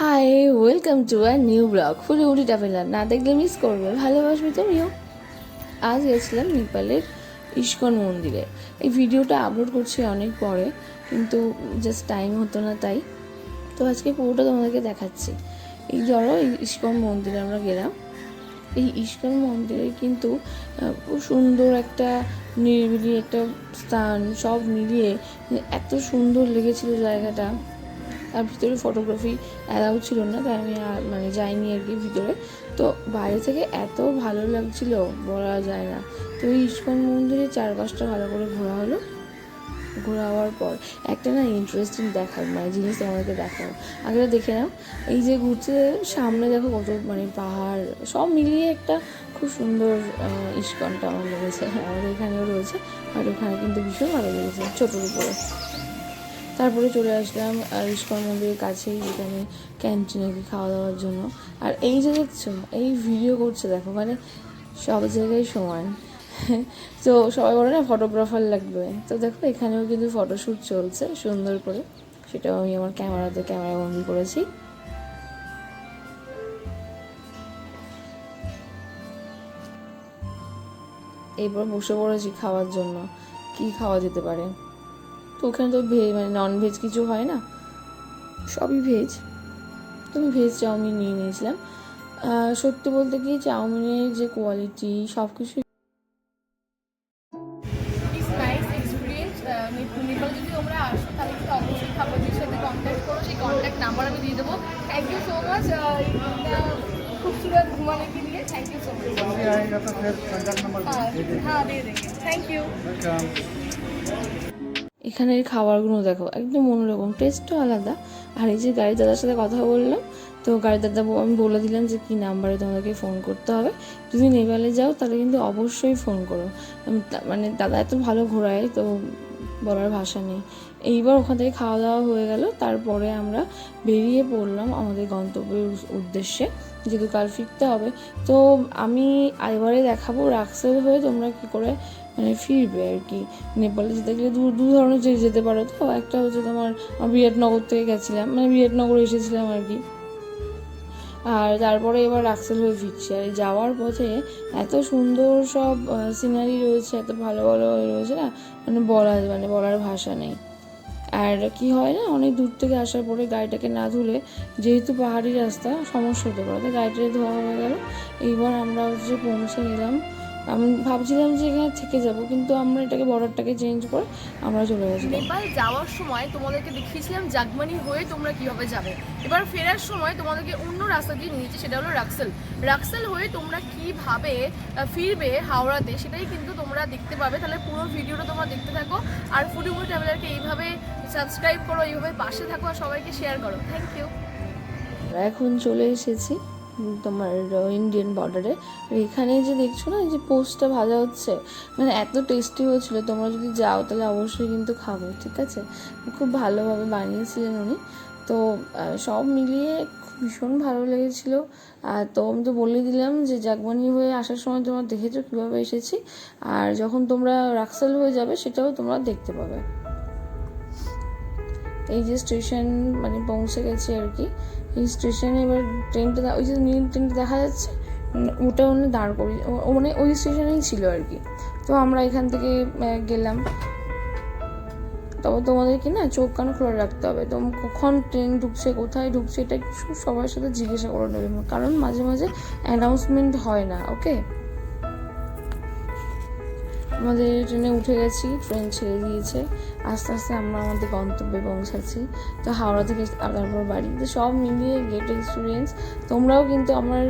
Hi welcome to our new blog ফুলে উঠি traveller না দেখলে মিস করবে, ভালোবাসবে তুমিও। আজ গেছিলাম নেপালের ইস্কন মন্দিরে। এই ভিডিওটা আপলোড করছি অনেক পরে, কিন্তু জাস্ট টাইম হতো না তাই। তো আজকে পুরোটা তোমাদেরকে দেখাচ্ছি। এই ধরো, এই ইস্কন মন্দিরে আমরা গেলাম। এই ইস্কন মন্দিরে কিন্তু খুব সুন্দর একটা নিরিবিলি একটা স্থান, সব মিলিয়ে এত সুন্দর লেগেছিল জায়গাটা। আর ভিতরে ফটোগ্রাফি অ্যালাউ ছিল না, তাই আমি মানে যাইনি আর কি ভিতরে। তো বাইরে থেকে এত ভালো লাগছিল, বলা যায় না। তো এই ইস্কন মন্দিরে চারপাশটা ভালো করে ঘোরা হলো। ঘোরা হওয়ার পর একটা না ইন্টারেস্টিং দেখার মানে জিনিস তোমাদেরকে দেখাও আগে দেখে নাও, এই যে ঘুরছে সামনে দেখো কত মানে পাহাড়, সব মিলিয়ে একটা খুব সুন্দর ইস্কনটা আমার লেগেছে। আমাদের এখানেও রয়েছে, আর ওখানে কিন্তু ভীষণ ভালো লেগেছে, ছোটোর উপরে। তারপরে চলে আসলাম ইস্কন মন্দিরের কাছেই, যেখানে ক্যান্টিনে খাওয়া দাওয়ার জন্য। আর এই যে দেখছ, এই ভিডিও করছে দেখো মানে সব জায়গায় সমান। তো সবাই বলে না ফটোগ্রাফার লাগবে। তো দেখো, এখানেও কিন্তু ফটোশ্যুট চলছে, সুন্দর করে। সেটাও আমি আমার ক্যামেরাতে ক্যামেরা বন্দি করেছি। এরপর বসে পড়েছি খাওয়ার জন্য। কি খাওয়া যেতে পারে? তো ওখানে তো ভেজ মানে নন ভেজ কিছু হয় না সবই ভেজ তো আমি ভেজ চাউমিন নিয়ে নিয়েছিলাম আহ, সত্যি বলতে কি চাউমিনের যে কোয়ালিটি সব কিছু ইটস নাইস এক্সপিরিয়েন্স নেপাল যদি তোমরা আসো তাহলে কিন্তু অবশ্যই খাবারদের সাথে কন্ট্যাক্ট করো সেই কন্ট্যাক্ট নাম্বার আমি দিয়ে দেবো থ্যাংক ইউ সো মাচ खूबसूरत घुमाने के लिए थैंक यू सो मच अभी आएगा तो फिर कॉन्टैक्ट नंबर हाँ दे देंगे हाँ दे देंगे थैंक यू वेलकम এখানের খাবারগুলো দেখো, একদম অন্যরকম টেস্টও আলাদা। আর এই যে গাড়ি দাদার সাথে কথা বললাম তো গাড়ি দাদা আমি বলে দিলাম যে, কী নাম্বারে তোমাদেরকে ফোন করতে হবে? যদি নেপালে যাও, তাহলে কিন্তু অবশ্যই ফোন করো। মানে দাদা এত ভালো ঘোরায়, তো বলার ভাষা নেই। এইবার ওখান থেকে খাওয়া দাওয়া হয়ে গেল। তারপরে আমরা বেরিয়ে পড়লাম আমাদের গন্তব্যের উদ্দেশ্যে। যেহেতু কাল ফিরতে হবে। তো আমি এবারে দেখাবো রাক্সেল হয়ে তোমরা কি করে মানে ফিরবে আর কি। নেপালে যেতে গেলে দু দু ধরনের যেতে পারো তো। একটা হচ্ছে তোমার বিরাটনগর থেকে গেছিলাম মানে বিরাটনগরে এসেছিলাম আর কি। আর তারপরে এবার রাক্সেল হয়ে ফিরছি। আর যাওয়ার পথে এত সুন্দর সব সিনারি রয়েছে, এত ভালো ভালো রয়েছে না? মানে বলা মানে বলার ভাষা নেই। আর কি হয় না, অনেক দূর থেকে আসার পরে গাড়িটাকে না ধুলে যেহেতু পাহাড়ি রাস্তা, সমস্যা হতে পারে। তাই গাড়িটা ধোয়া হয়ে গেল। এইবার আমরা হচ্ছে পৌঁছে গেলাম আমি ভাবছিলাম যে এখানে থেকে যাব কিন্তু আমরা এটাকে বর্ডারটাকে চেঞ্জ করে আমরা চলে গেছিলাম নেপাল যাওয়ার সময় তোমাদেরকে দেখিয়েছিলাম জাগমানি হয়ে তোমরা কীভাবে যাবে। এবার ফেরার সময় তোমাদেরকে অন্য রাস্তা দিয়ে নিয়েছে সেটা হলো রাক্সেল। রাক্সেল হয়ে তোমরা কীভাবে ফিরবে হাওড়াতে সেটাই কিন্তু তোমরা দেখতে পাবে। তাহলে পুরো ভিডিওটা তোমরা দেখতে থাকো। আর ফুডিমুড়ি ট্রাভেলারকে এইভাবে সাবস্ক্রাইব করো এইভাবে পাশে থাকো আর সবাইকে শেয়ার করো। থ্যাংক ইউ এখন চলে এসেছি তোমার ইন্ডিয়ান বর্ডারে এখানে যে দেখছ না যে পোস্টটা ভাজা হচ্ছে মানে এত টেস্টি হয়েছিল। তোমরা যদি যাও, তাহলে অবশ্যই কিন্তু খাব, ঠিক আছে? খুব ভালোভাবে বানিয়েছিলেন উনি। তো সব মিলিয়ে ভীষণ ভালো লেগেছিল। আর তো, আমি তো বলে দিলাম যে জাগবানি হয়ে আসার সময় তোমরা দেখেছ কীভাবে এসেছি। আর যখন তোমরা রাক্সাল হয়ে যাবে, সেটাও তোমরা দেখতে পাবে। এই যে স্টেশন মানে পৌঁছে গেছে আর কি। এই স্টেশনে এবার ট্রেনটা ওই যে নীল ট্রেনটা দেখা যাচ্ছে? ওটা ওখানে দাঁড় করি মানে ওই স্টেশনেই ছিল আর কি। তো আমরা এখান থেকে গেলাম। তবে তোমাদেরকে না চোখ কান খোলা রাখতে হবে। তো কখন ট্রেন ঢুকছে, কোথায় ঢুকছে, এটা সবার সাথে জিজ্ঞাসা করে নেবে। কারণ মাঝে মাঝে অ্যানাউন্সমেন্ট হয় না ওকে আমাদের ট্রেনে উঠে গেছি, ট্রেন ছেড়ে দিয়েছে। আস্তে আস্তে আমরা আমাদের গন্তব্যে পৌঁছাচ্ছি। তো হাওড়া থেকে তারপর বাড়ি। তো সব মিলিয়ে গেট এক্সপিরিয়েন্স তোমরাও কিন্তু আমার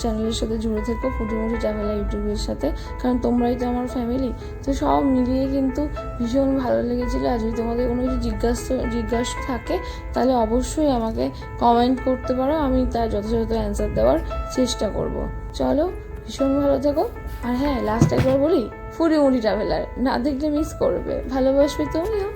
চ্যানেলের সাথে জুড়ে থেকো, ফুটিমুটি ট্রাভেলার ইউটিউবের সাথে। কারণ তোমরাই তো আমার ফ্যামিলি তো সব মিলিয়ে কিন্তু ভীষণ ভালো লেগেছিলো। আর যদি তোমাদের কোনো কিছু জিজ্ঞাসা জিজ্ঞাসা থাকে, তাহলে অবশ্যই আমাকে কমেন্ট করতে পারো। আমি তার যথাযথ অ্যান্সার দেওয়ার চেষ্টা করব। চলো ভীষণ ভালো থেকো। আর হ্যাঁ লাস্ট একবার বলি ফুরি মুড়ি ট্রাভেলার না দেখলে মিস করবে। ভালোবাসবে তুমিও।